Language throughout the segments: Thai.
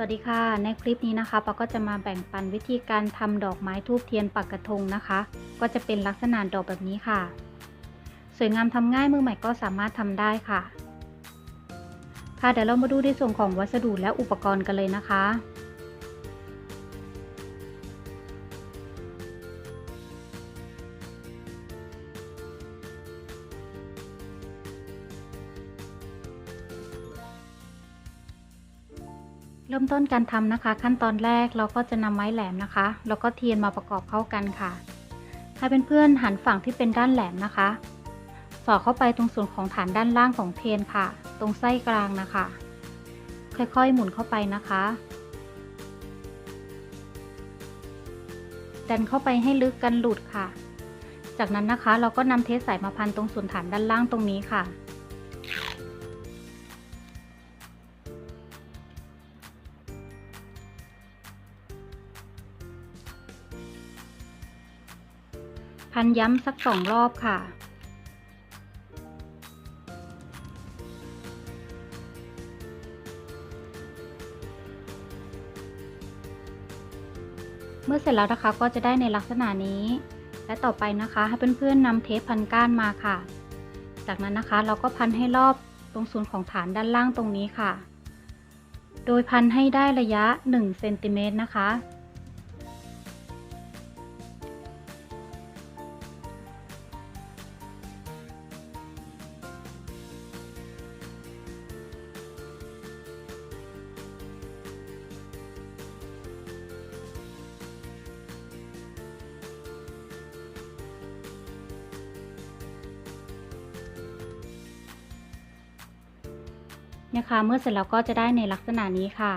วัสดีค่ะ ในคลิปนี้นะคะปาก็จะมาแบ่งปันวิธีการทำดอกไม้ทูบเทียนปักกระทงนะคะ ก็จะเป็นลักษณะดอกแบบนี้ค่ะ สวยงามทำง่ายมือใหม่ก็สามารถทำได้ค่ะ ค่ะเดี๋ยวเรามาดูในส่วนของวัสดุและอุปกรณ์กันเลยนะคะ ต้นการทำนะคะ ขั้นตอนแรกเราก็จะนำไม้แหลมนะคะ แล้วก็เทียนมาประกอบเข้ากันค่ะ ให้เเพื่อนๆหันฝั่งที่เป็นด้านแหลมนะคะ สอดเข้าไปตรงส่วนของฐานด้านล่างของเทียนค่ะ ตรงไส้กลางนะคะ ค่อยๆหมุนเข้าไปนะคะ ดันเข้าไปให้ลึกกันหลุดค่ะ จากนั้นนะคะเราก็นำเทสสายมาพันตรงส่วนฐานด้านล่างตรงนี้ค่ะ พันย้ำสักสองรอบค่ะ เมื่อเสร็จแล้วนะคะก็จะได้ในลักษณะนี้ และต่อไปนะคะให้เพื่อนๆนำเทปพันก้านมาค่ะ จากนั้นนะคะเราก็พันให้รอบตรงส่วนของฐานด้านล่างตรงนี้ค่ะ โดยพันให้ได้ระยะ1เซนติเมตรนะคะ นี่ยค่ะเมื่อเสร็จแล้วก็จะได้ในลักษณะนี้ค่ะ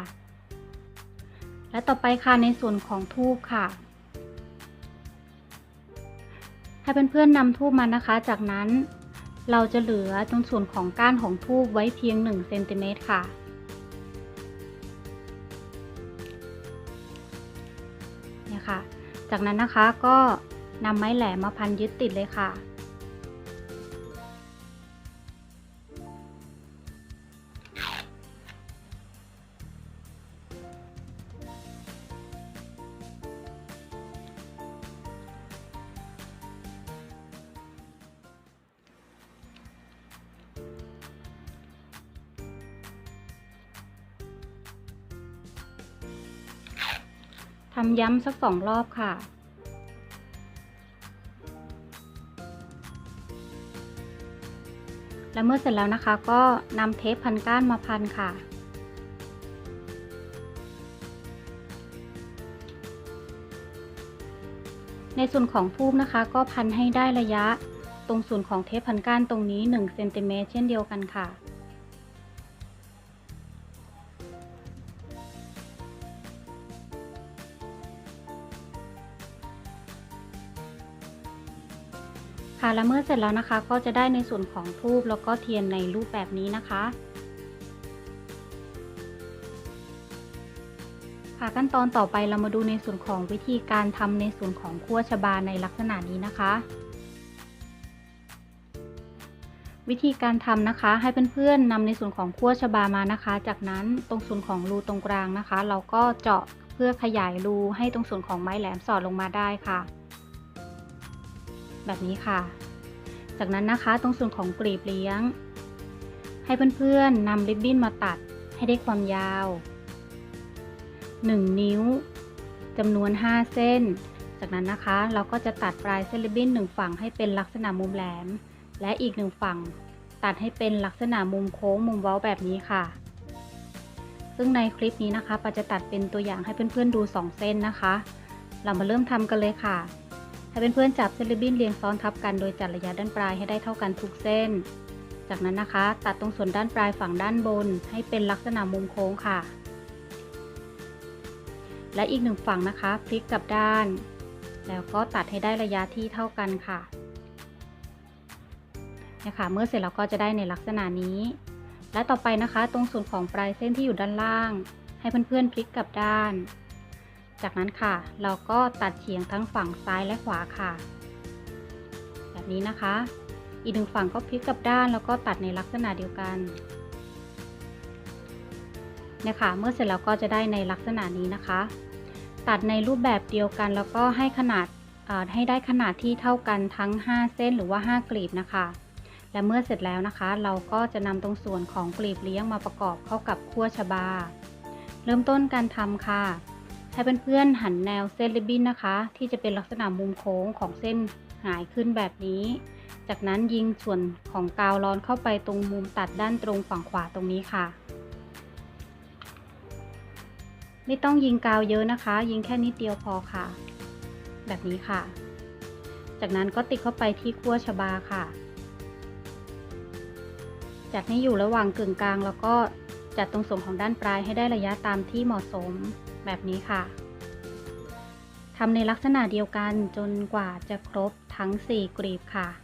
และต่อไปค่ะในส่วนของทูบค่ะ ให้เพื่อนๆนำทูบมานะคะ จากนั้นเราจะเหลือตรงส่วนของก้านของทูบไว้เพียง1เซนติเมตรค่ะเนี่ยค่ะ จากนั้นนะคะก็นำไม้แหลมมาพันยึดติดเลยค่ะ ย้ำสักสองรอบค่ะ และเมื่อเสร็จแล้วนะคะก็นำเทปพันก้านมาพันค่ะ ในส่วนของทูบนะคะ ก็พันให้ได้ระยะตรงส่วนของเทปพันก้านตรงนี้1เซนติเมตรเช่นเดียวกันค่ะ และเมื่อเสร็จแล้วนะคะ ก็จะได้ในส่วนของทูบแล้วก็เทียนในรูปแบบนี้นะคะค่ะขั้นตอนต่อไปเรามาดูในส่วนของวิธีการทำในส่วนของขั้วชบาในลักษณะนี้นะคะ วิธีการทำนะคะ ให้เพื่อนๆนำในส่วนของขั้วชบามานะคะ จากนั้นตรงส่วนของรูตรงกลางนะคะ เราก็เจาะเพื่อขยายรูให้ตรงส่วนของไม้แหลมสอดลงมาได้ค่ะ แบบนี้ค่ะ จากนั้นนะคะตรงส่วนของกลีบเลี้ยง ให้เพื่อนๆนำริบบิ้นมาตัดให้ได้ความยาว 1 นิ้วจำนวน 5 เส้น จากนั้นนะคะเราก็จะตัดปลายเส้นริบบิ้นหนึ่งฝั่งให้เป็นลักษณะมุมแหลม และอีกหนึ่งฝั่งตัดให้เป็นลักษณะมุมโค้งมุมเว้าแบบนี้ค่ะ ซึ่งในคลิปนี้นะคะปาจะตัดเป็นตัวอย่างให้เพื่อนๆดู 2 เส้นนะคะ เรามาเริ่มทำกันเลยค่ะ ให้เเพื่อนๆจับเส้นริบบิ้นเรียงซ้อนทับกันโดยจัดระยะด้านปลายให้ได้เท่ากันทุกเส้น จากนั้นนะคะ ตัดตรงส่วนด้านปลายฝั่งด้านบน ให้เป็นลักษณะมุมโค้งค่ะ และอีกหนึ่งฝั่งนะคะพลิกกลับด้าน แล้วก็ตัดให้ได้ระยะที่เท่ากันค่ะนี่ค่ะเมื่อเสร็จเราก็จะได้ในลักษณะนี้ และต่อไปนะคะ ตรงส่วนของปลายเส้นที่อยู่ด้านล่าง ให้เพื่อนๆพลิกกลับด้าน จากนั้นค่ะ เราก็ตัดเฉียงทั้งฝั่งซ้ายและขวาค่ะ แบบนี้นะคะ อีกหนึ่งฝั่งก็พลิกกลับด้านแล้วก็ตัดในลักษณะเดียวกันเนี่ยค่ะเมื่อเสร็จแล้วก็จะได้ในลักษณะนี้นะคะ ตัดในรูปแบบเดียวกันแล้วก็ให้ขนาดให้ได้ขนาดที่เท่ากันทั้ง 5 เส้นหรือว่า 5 กลีบนะคะ และเมื่อเสร็จแล้วนะคะ เราก็จะนำตรงส่วนของกลีบเลี้ยงมาประกอบเข้ากับขั้วชบา เริ่มต้นการทำค่ะ ให้เพื่อนๆหันแนวเส้นริบบิ้นนะคะ ที่จะเป็นลักษณะมุมโค้งของเส้นหายขึ้นแบบนี้ จากนั้นยิงส่วนของกาวร้อนเข้าไปตรงมุมตัดด้านตรงฝั่งขวาตรงนี้ค่ะ ไม่ต้องยิงกาวเยอะนะคะ ยิงแค่นิดเดียวพอค่ะ แบบนี้ค่ะ จากนั้นก็ติดเข้าไปที่ขั้วชบาค่ะจัดให้อยู่ระหว่างกึ่งกลาง แล้วก็จัดตรงส่วนของด้านปลายให้ได้ระยะตามที่เหมาะสม แบบนี้ค่ะทำในลักษณะเดียวกันจนกว่าจะครบทั้ง 4 กลีบค่ะ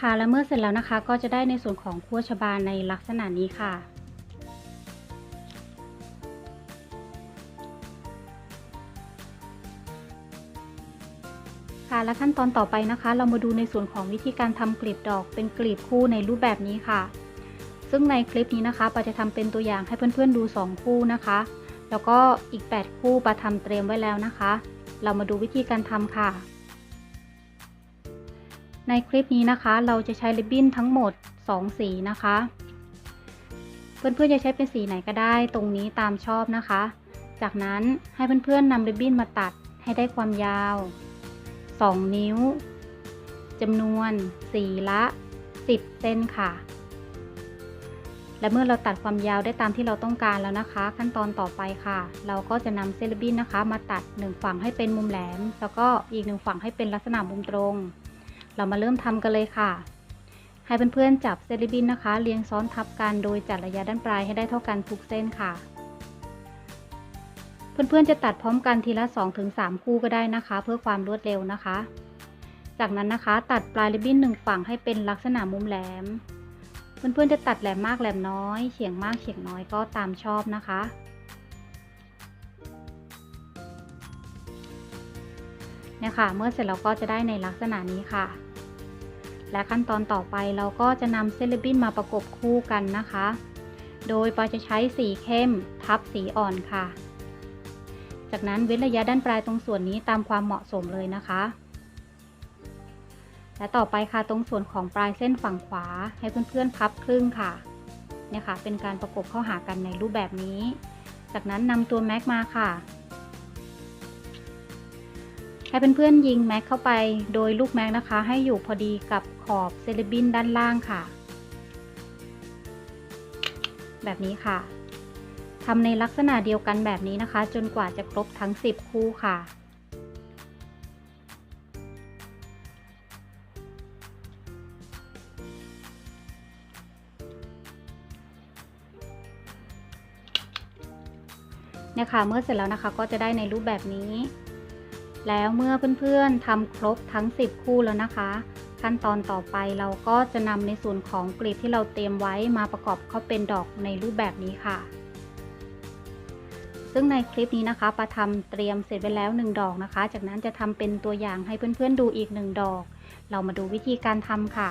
ค่ะและเมื่อเสร็จแล้วนะคะก็จะได้ในส่วนของขั้วชบาในลักษณะนี้ค่ะ ค่ะและขั้นตอนต่อไปนะคะ เรามาดูในส่วนของวิธีการทำกลีบดอกเป็นกลีบคู่ในรูปแบบนี้ค่ะ ซึ่งในคลิปนี้นะคะปาจะทำเป็นตัวอย่างให้เพื่อนๆดู 2 คู่นะคะ แล้วก็อีก 8 คู่ปาทำเตรียมไว้แล้วนะคะ เรามาดูวิธีการทำค่ะ ในคลิปนี้นะคะ เราจะใช้ริบบิ้นทั้งหมด 2 สีนะคะ เพื่อนๆจะใช้เป็นสีไหนก็ได้ตรงนี้ตามชอบนะคะ จากนั้นให้เพื่อนๆนำริบบิ้นมาตัดให้ได้ความยาว 2 นิ้วจำนวนสีละ 10 เส้นค่ะ และเมื่อเราตัดความยาวได้ตามที่เราต้องการแล้วนะคะ ขั้นตอนต่อไปค่ะ เราก็จะนำเส้นริบบิ้นนะคะ มาตัด 1 ฝั่งให้เป็นมุมแหลม แล้วก็อีกหนึ่งฝั่งให้เป็นลักษณะมุมตรง เรามาเริ่มทำกันเลยค่ะ ให้เพื่อนๆจับเซริบินนะคะ เรียงซ้อนทับกันโดยจัดระยะด้านปลายให้ได้เท่ากันทุกเส้นค่ะ เพื่อนๆจะตัดพร้อมกันทีละ 2-3 คู่ก็ได้นะคะ เพื่อความรวดเร็วนะคะ จากนั้นนะคะ ตัดปลายริบบิ้นหนึ่งฝั่งให้เป็นลักษณะมุมแหลม เพื่อนๆจะตัดแหลมมากแหลมน้อยเฉียงมากเฉียงน้อยก็ตามชอบนะคะเนี่ยค่ะ เมื่อเสร็จเราก็จะได้ในลักษณะนี้ค่ะ และขั้นตอนต่อไปเราก็จะนำเซเลบินมาประกบคู่กันนะคะ โดยปาจะใช้สีเข้มทับสีอ่อนค่ะ จากนั้นเว้นระยะด้านปลายตรงส่วนนี้ตามความเหมาะสมเลยนะคะ และต่อไปค่ะตรงส่วนของปลายเส้นฝั่งขวาให้เพื่อนๆพับครึ่งค่ะเนี่ยค่ะเป็นการประกบเข้าหากันในรูปแบบนี้ จากนั้นนำตัวแม็กมาค่ะ ให้เพื่อนๆยิงแม็กเข้าไปโดยลูกแม็กนะคะ ให้อยู่พอดีกับขอบเซเลบินด้านล่างค่ะ แบบนี้ค่ะทำในลักษณะเดียวกันแบบนี้นะคะ จนกว่าจะครบทั้ง 10 คู่ค่ะเนี่ยค่ะเมื่อเสร็จแล้วนะคะก็จะได้ในรูปแบบนี้ แล้วเมื่อเพื่อนๆทำครบทั้ง 10 คู่แล้วนะคะ ขั้นตอนต่อไปเราก็จะนำในส่วนของกลีบที่เราเตรียมไว้มาประกอบเข้าเป็นดอกในรูปแบบนี้ค่ะ ซึ่งในคลิปนี้นะคะประทำเตรียมเสร็จไปแล้ว 1 ดอกนะคะ จากนั้นจะทำเป็นตัวอย่างให้เพื่อนๆดูอีก 1 ดอก เรามาดูวิธีการทำค่ะ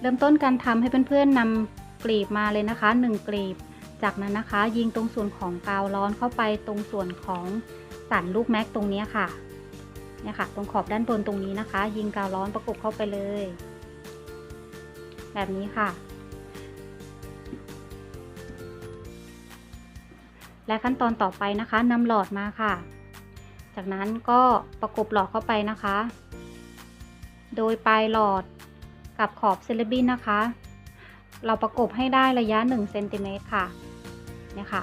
เริ่มต้นการทำให้เพื่อนๆนำกลีบมาเลยนะคะ 1 กลีบ จากนั้นนะคะ ยิงตรงส่วนของกาวร้อนเข้าไปตรงส่วนของ สันลูกแม็กตรงนี้ค่ะเนี่ยค่ะ ตรงขอบด้านบนตรงนี้นะคะ ยิงกาวร้อนประกบเข้าไปเลย แบบนี้ค่ะ และขั้นตอนต่อไปนะคะนำหลอดมาค่ะ จากนั้นก็ประกบหลอดเข้าไปนะคะ โดยปลายหลอดกับขอบเซเลบินนะคะ เราประกบให้ได้ระยะ1เซนติเมตรค่ะเนี่ยค่ะ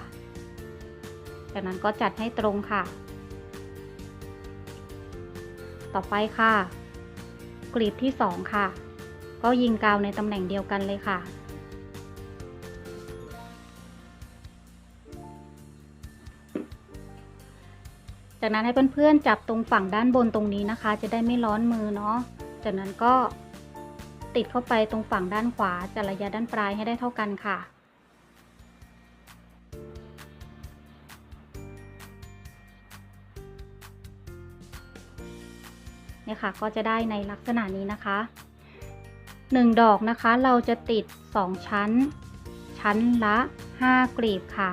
จากนั้นก็จัดให้ตรงค่ะ ต่อไปค่ะกลีบที่ 2 ค่ะ ก็ยิงกาวในตำแหน่งเดียวกันเลยค่ะ จากนั้นให้เพื่อนๆจับตรงฝั่งด้านบนตรงนี้นะคะ จะได้ไม่ร้อนมือเนาะ จากนั้นก็ติดเข้าไปตรงฝั่งด้านขวาจัดระยะด้านปลายให้ได้เท่ากันค่ะ ค่ะ ก็จะได้ในลักษณะนี้นะคะ 1 ดอกนะคะ เราจะติด 2 ชั้น ชั้นละ 5 กลีบค่ะ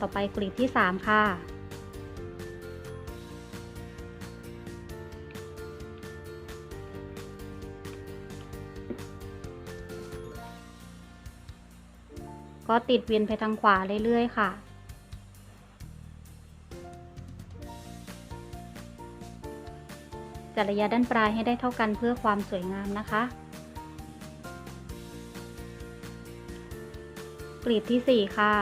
ต่อไปกลีบที่ 3 ค่ะก็ติดเวียนไปทางขวาเรื่อยๆค่ะ จัดระยะด้านปลายให้ได้เท่ากันเพื่อความสวยงามนะคะ กลีบที่ 4 ค่ะ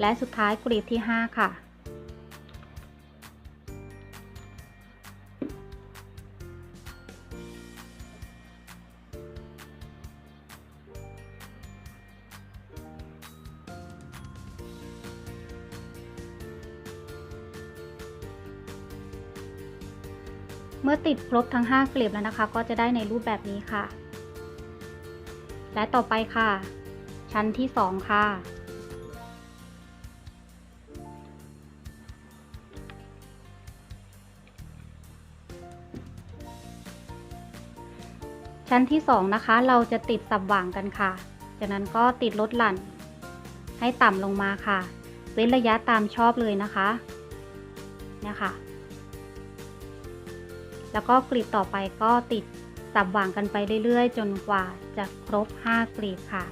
และสุดท้ายกลีบที่ 5 ค่ะ ติดครบทั้ง5กลีบแล้วนะคะ ก็จะได้ในรูปแบบนี้ค่ะ และต่อไปค่ะ ชั้นที่ 2 ค่ะ ชั้นที่ 2 นะคะ เราจะติดสับหว่างกันค่ะ จากนั้นก็ติดลดหลั่น ให้ต่ำลงมาค่ะ เว้นระยะตามชอบเลยนะคะเนี่ยค่ะ แล้วก็กลีบต่อไปก็ติดสับวางกันไปเรื่อยๆ จนกว่าจะครบ 5 กลีบค่ะ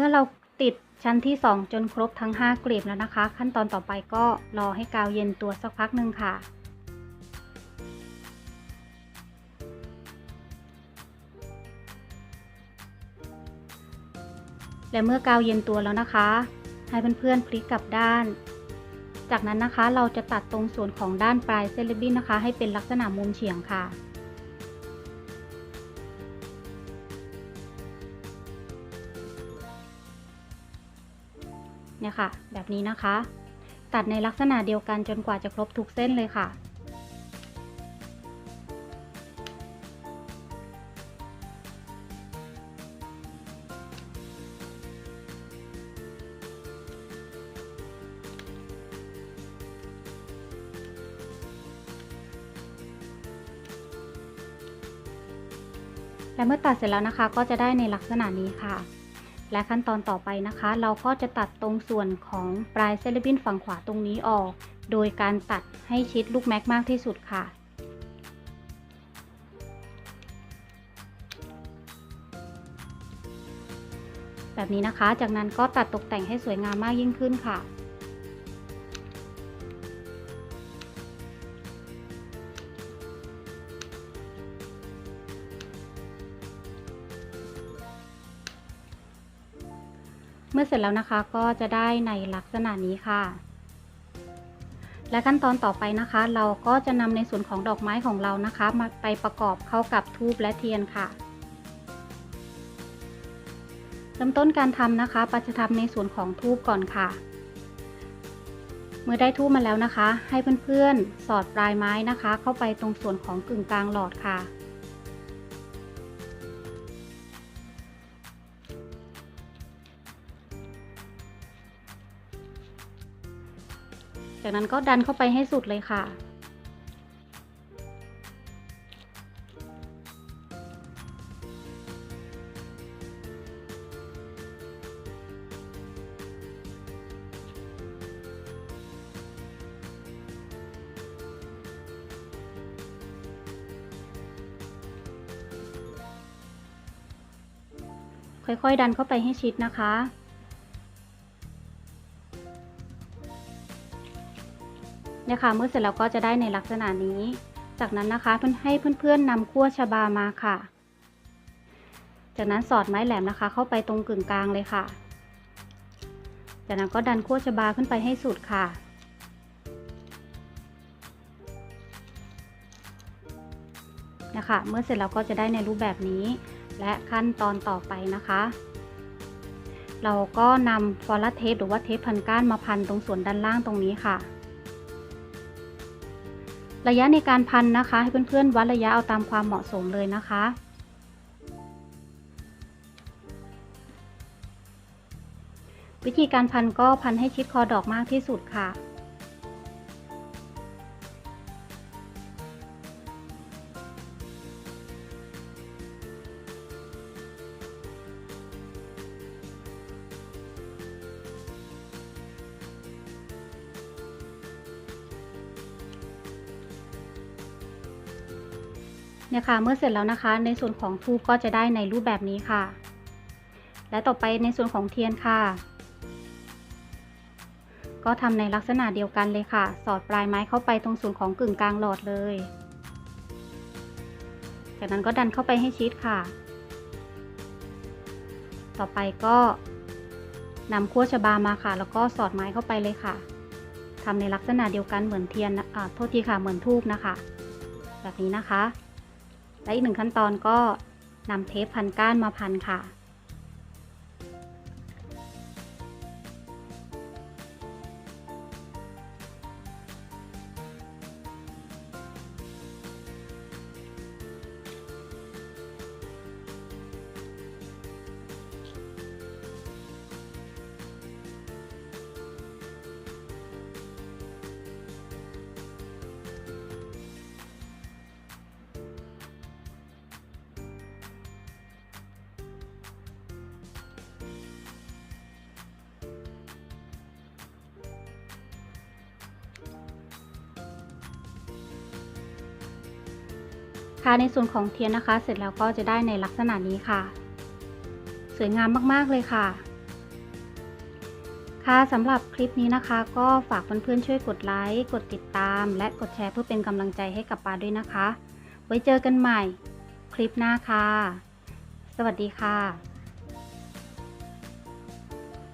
มื่อเราติดชั้นที่ 2 จนครบทั้ง 5 กลีบแล้วนะคะ ขั้นตอนต่อไปก็รอให้กาวเย็นตัวสักพักหนึ่งค่ะ และเมื่อกาวเย็นตัวแล้วนะคะ ให้เพื่อนๆพลิกกลับด้าน จากนั้นนะคะเราจะตัดตรงส่วนของด้านปลายเส้นริบบิ้นนะคะ ให้เป็นลักษณะมุมเฉียงค่ะ เนี่ยค่ะ แบบนี้นะคะ ตัดในลักษณะเดียวกันจนกว่าจะครบทุกเส้นเลยค่ะ และเมื่อตัดเสร็จแล้วนะคะ ก็จะได้ในลักษณะนี้ค่ะ และขั้นตอนต่อไปนะคะ เราก็จะตัดตรงส่วนของปลายเซเลบินฝั่งขวาตรงนี้ออก โดยการตัดให้ชิดลูกแม็กมากที่สุดค่ะ แบบนี้นะคะ จากนั้นก็ตัดตกแต่งให้สวยงามมากยิ่งขึ้นค่ะ มื่อเสร็จแล้วนะคะก็จะได้ในลักษณะนี้ค่ะ และขั้นตอนต่อไปนะคะ เราก็จะนำในส่วนของดอกไม้ของเรานะคะ มาไปประกอบเข้ากับทูบและเทียนค่ะเริ่มต้นการทำนะคะปัจจะทำในส่วนของทูบก่อนค่ะ เมื่อได้ทูบมาแล้วนะคะ ให้เพื่อนๆ สอดปลายไม้นะคะ เข้าไปตรงส่วนของกึ่งกลางหลอดค่ะ จากนั้นก็ดันเข้าไปให้สุดเลยค่ะ ค่อยๆ ดันเข้าไปให้ชิดนะคะ เนี่ยค่ะเมื่อเสร็จแล้วก็จะได้ในลักษณะนี้ จากนั้นนะคะเพื่อนให้เพื่อนๆนำขั้วชบามาค่ะ จากนั้นสอดไม้แหลมนะคะ เข้าไปตรงกึ่งกลางเลยค่ะ จากนั้นก็ดันขั้วชบาขึ้นไปให้สุดค่ะนะคะเมื่อเสร็จแล้วก็จะได้ในรูปแบบนี้ และขั้นตอนต่อไปนะคะ เราก็นำฟอลาเทปหรือว่าเทปพันก้านมาพันตรงส่วนด้านล่างตรงนี้ค่ะ ระยะในการพันนะคะ ให้เพื่อนๆวัดระยะเอาตามความเหมาะสมเลยนะคะ วิธีการพันก็พันให้ชิดคอดอกมากที่สุดค่ะ เนี่ยค่ะ เมื่อเสร็จแล้วนะคะ ในส่วนของทูบก็จะได้ในรูปแบบนี้ค่ะ และต่อไปในส่วนของเทียนค่ะ ก็ทำในลักษณะเดียวกันเลยค่ะ สอดปลายไม้เข้าไปตรงส่วนของกึ่งกลางหลอดเลย จากนั้นก็ดันเข้าไปให้ชิดค่ะ ต่อไปก็นำขั้วชบามาค่ะ แล้วก็สอดไม้เข้าไปเลยค่ะทำในลักษณะเดียวกันเหมือนเทียนอ่าโทษทีค่ะ เหมือนทูบนะคะ แบบนี้นะคะ และอีกหนึ่งขั้นตอนก็นำเทปพันก้านมาพันค่ะ ในส่วนของเทียนนะคะ เสร็จแล้วก็จะได้ในลักษณะนี้ค่ะ สวยงามมากๆเลยค่ะ ค่ะสำหรับคลิปนี้นะคะ ก็ฝากเพื่อนๆช่วยกดไลค์กดติดตาม และกดแชร์เพื่อเป็นกำลังใจให้กับปาด้วยนะคะ ไว้เจอกันใหม่คลิปหน้าค่ะ สวัสดีค่ะ